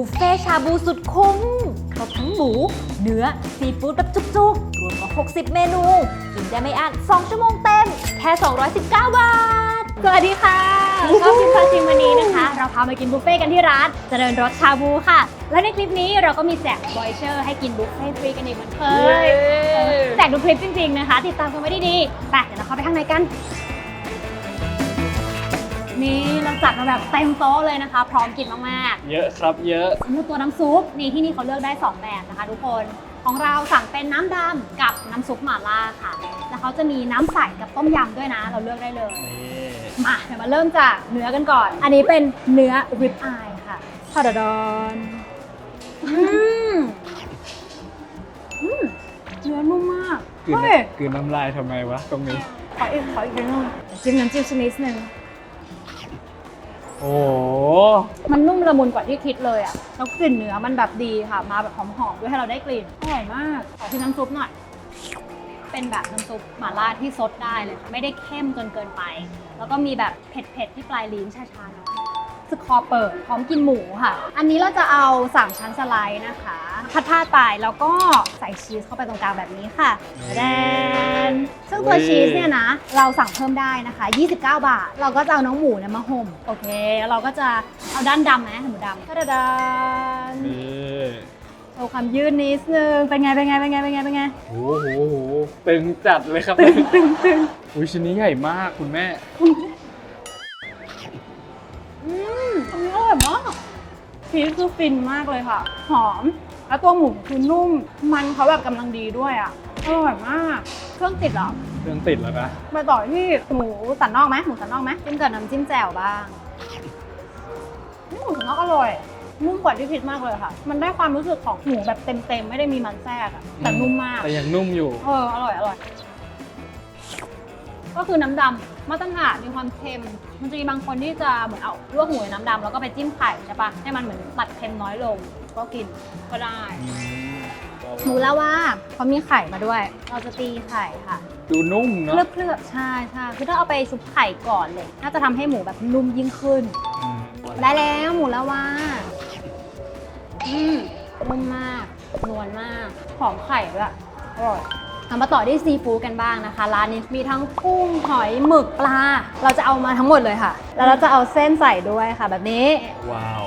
บุฟเฟ่ชาบูสุดคุ้มครบทั้งหมู เนื้อ ซีฟู้ดแบบจุกๆ รวมกว่า 60 เมนู กินได้ไม่อั้น2ชั่วโมงเต็ม แค่ 219 บาท สวัสดีค่ะชอบชิมชาชิมวันนี้นะคะ เราพามากินบุฟเฟ่กันที่ร้านเจริญรสชาบูค่ะ และในคลิปนี้เราก็มีแจกบอยเชอร์ให้กินบุฟเฟ่ฟรีกันอีกเหมือนเคยเออแจกทุกคลิปจริงๆนะคะ ติดตามกันไว้ดีๆไปเดี๋ยวเราเข้าไปข้างในกัน นี่เราจัดมาแบบเต็มโต๊ะเลยนะคะ พร้อมกินมากเยอะครับเยอะ ๆสำหรับตัวน้ำซุปนี่ที่นี่เขาเลือกได้ 2 แบบนะคะ ทุกคนของเราสั่งเป็นน้ำดำกับน้ำซุปหม่าล่าค่ะ แล้วเขาจะมีน้ำใสกับต้มยำด้วยนะ เราเลือกได้เลย นี่มาเดี๋ยวมาเริ่มจากเนื้อกันก่อน อันนี้เป็นเนื้อริบอายค่ะทอดดอนอืมอืมเนื้อนุ่มมาก กลืนเฮ้ย กลืนน้ำลายทำไมวะตรงนี้ ขออีกขออีกนิดนึงจิ้มน้ำจิ้มชนิดหนึ่ง โอ้มันนุ่มละมุนกว่าที่คิดเลยอะแล้วกลิ่นเนื้อมันแบบดีค่ะ มาแบบหอมๆด้วยให้เราได้กลิ่นอร่อยมากขอชิมน้ำซุปหน่อย เป็นแบบน้ำซุปหม่าล่าที่ซดได้เลยค่ะไม่ได้เข้มจนเกินไป แล้วก็มีแบบเผ็ดๆที่ปลายลิ้นชาๆหน่อย สคอเปิดพร้อมกินหมูค่ะ อันนี้เราจะเอาสามชั้นสไลด์นะคะพัดผ้าไปแล้วก็ใส่ชีสเข้าไปตรงกลางแบบนี้ค่ะแดนซึ่งตัวชีสเนี่ยนะ เราสั่งเพิ่มได้นะคะ 29 บาท เราก็จะเอาน้องหมูเนี่ยมาห่มโอเคแล้วเราก็จะเอาด้านดำไหมหมูดำตะดานนี่โชว์ความยืดนิดนึงเป็นไงเป็นไงเป็นไงเป็นไงเป็นไงโอ้โหโอ้โหตึงจัดเลยครับตึงตึงตึงอุ้ยชิ้นนี้ใหญ่มากคุณแม่อื ชีสคือฟินมากเลยค่ะ หอม แล้วตัวหมูคือนุ่ม มันเขาแบบกำลังดีด้วยอะ อร่อยมาก เครื่องติดเหรอ เครื่องติดแล้วนะไปต่อที่หมูสันนอกไหมหมูสันนอกไหมจิ้มกับน้ำจิ้มแจ่วบ้างนี่หมูสันนอกอร่อยนุ่มกว่าที่คิดมากเลยค่ะ มันได้ความรู้สึกของหมูแบบเต็มๆ ไม่ได้มีมันแทรกอะแต่นุ่มมาก แต่ยังนุ่มอยู่ เออ อร่อยอร่อย ก็คือน้ำดำ มาตรฐานมีความเค็ม มันจะมีบางคนที่จะเหมือนเอาลวกหมูในน้ำดำแล้วก็ไปจิ้มไข่ใช่ปะให้มันเหมือนตัดเค็มน้อยลง ก็กินก็ได้หมูแล้วว่าเขามีไข่มาด้วย เราจะตีไข่ค่ะดูนุ่มเคเนาะลือบเคลือบๆใช่ใช่คือถ้าเอาไปซุปไข่ก่อนเลย น่าจะทำให้หมูแบบนุ่มยิ่งขึ้น อืมได้แล้วหมูแล้วว่าอืมนุ่มมากนวลมาก หอมไข่ด้วยอร่อยเอา มาต่อที่ซีฟู้ดกันบ้างนะคะ ร้านนี้มีทั้งกุ้งหอยหมึกปลา เราจะเอามาทั้งหมดเลยค่ะ แล้วเราจะเอาเส้นใส่ด้วยค่ะ แบบนี้ว้าว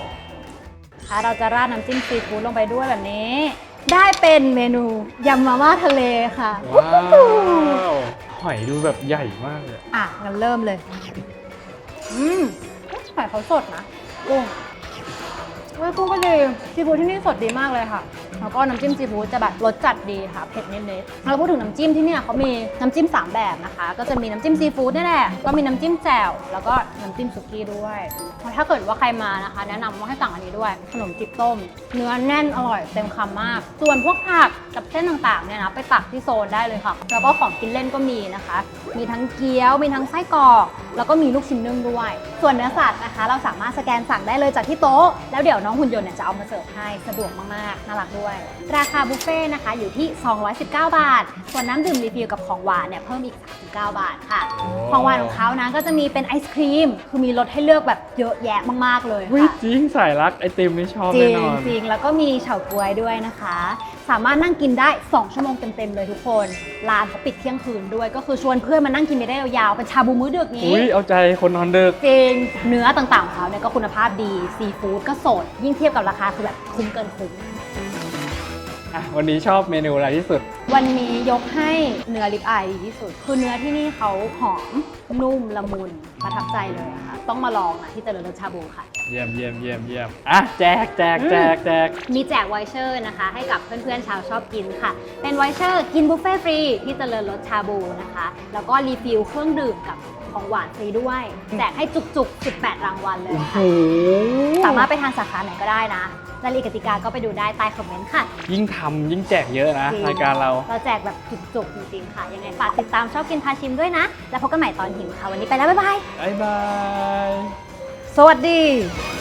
ค่ะเราจะราดน้ำจิ้มซีฟู้ดลงไปด้วยแบบนี้ ได้เป็นเมนูยำมาม่าทะเลค่ะว้าวหอยดูแบบใหญ่มากเลยอะงั้นเริ่มเลยอืมหอยเขาสดนะกุ้งเว้ยกุ้งก็ดีซีฟู้ดที่นี่สดดีมากเลยค่ะ แล้วก็น้ำจิ้มซีฟู้ดจะแบบรสจัดดีค่ะเผ็ดนิดๆแล้วพูดถึงน้ำจิ้มที่เนี่ยเขามีน้ำจิ้มสามแบบนะคะ ก็จะมีน้ำจิ้มซีฟู้ดนี่แหละก็มีน้ำจิ้มแจ่วแล้วก็น้ำจิ้มสุกี้ด้วยถ้าเกิดว่าใครมานะคะ แนะนำว่าให้สั่งอันนี้ด้วยขนมจีบต้ม เนื้อแน่นอร่อยเต็มคำมาก ส่วนพวกผักกับเส้นต่างๆเนี่ยนะไปตักที่โซนได้เลยค่ะ แล้วก็ของกินเล่นก็มีนะคะ มีทั้งเกี๊ยวมีทั้งไส้กรอก แล้วก็มีลูกชิ้นนึ่งด้วย ส่วนเนื้อสัตว์นะคะ เราสามารถสแกนสั่งได้เลยจากที่โต๊ะแล้วเดี๋ยวน้องหุ่นยนต์เนี่ยจะเอามาเสิร์ฟให้สะดวกมากๆน่ารักด้วยราคาบุฟเฟ่ต์นะคะอยู่ที่ 219 บาท ส่วนน้ำดื่มรีฟิลกับของหวานเนี่ยเพิ่มอีก 39 บาทค่ะของหวานของเขานะก็จะมีเป็นไอศครีม คือมีรสให้เลือกแบบเยอะแยะมากๆเลยวิค่ะจริงสายรักไอติมนี่ชอบจริแน่งนอนจริงแล้วก็มีเฉาก๊วยด้วยนะคะ สามารถนั่งกินได้ 2 ชั่วโมงเต็มๆเลยทุกคนร้านเขาปิดเที่ยงคืนด้วย ก็คือชวนเพื่อนมานั่งกินไปได้ยาวๆเป็นชาบูมื้อดึกนี้ อุ้ยเอาใจคนนอนดึก จริงเนื้อต่างๆของเขาเนี่ยก็คุณภาพดี ซีฟู้ดก็สด ยิ่งเทียบกับราคาคือแบบคุ้มเกินคุ้ม อะวันนี้ชอบเมนูอะไรที่สุด วันนี้ยกให้เนื้อลิปอายดีที่สุด คือเนื้อที่นี่เขาหอม นุ่ม ละมุน ประทับใจเลยอะค่ะ ต้องมาลองนะที่เจริญรสชาบูค่ะ เยี่ยมเยี่ยมเยี่ยมเยี่ยมอะแจกแจกแจกแจกมีแจกไวเชอร์นะคะ ให้กับเพื่อนๆชาวชอบกินค่ะ เป็นไวเชอร์กินบุฟเฟ่ต์ฟรีที่เจริญรสชาบูนะคะ แล้วก็รีฟิลเครื่องดื่มกับ ของหวานฟรีด้วย แจกให้จุกๆ 18 รางวัลเลยโอ้โหค่ะสามารถไปทางสาขาไหนก็ได้นะรายละเอียดกติกาก็ไปดูได้ใต้คอมเมนต์ค่ะ ยิ่งทำยิ่งแจกเยอะนะจริงรายการเรา เราแจกแบบจุกๆจริงๆค่ะ ยังไงฝากติดตามชอบกินพาชิมด้วยนะ แล้วพบกันใหม่ตอนหิวค่ะ วันนี้ไปแล้ว บ๊ายบาย บ๊ายบาย สวัสดีส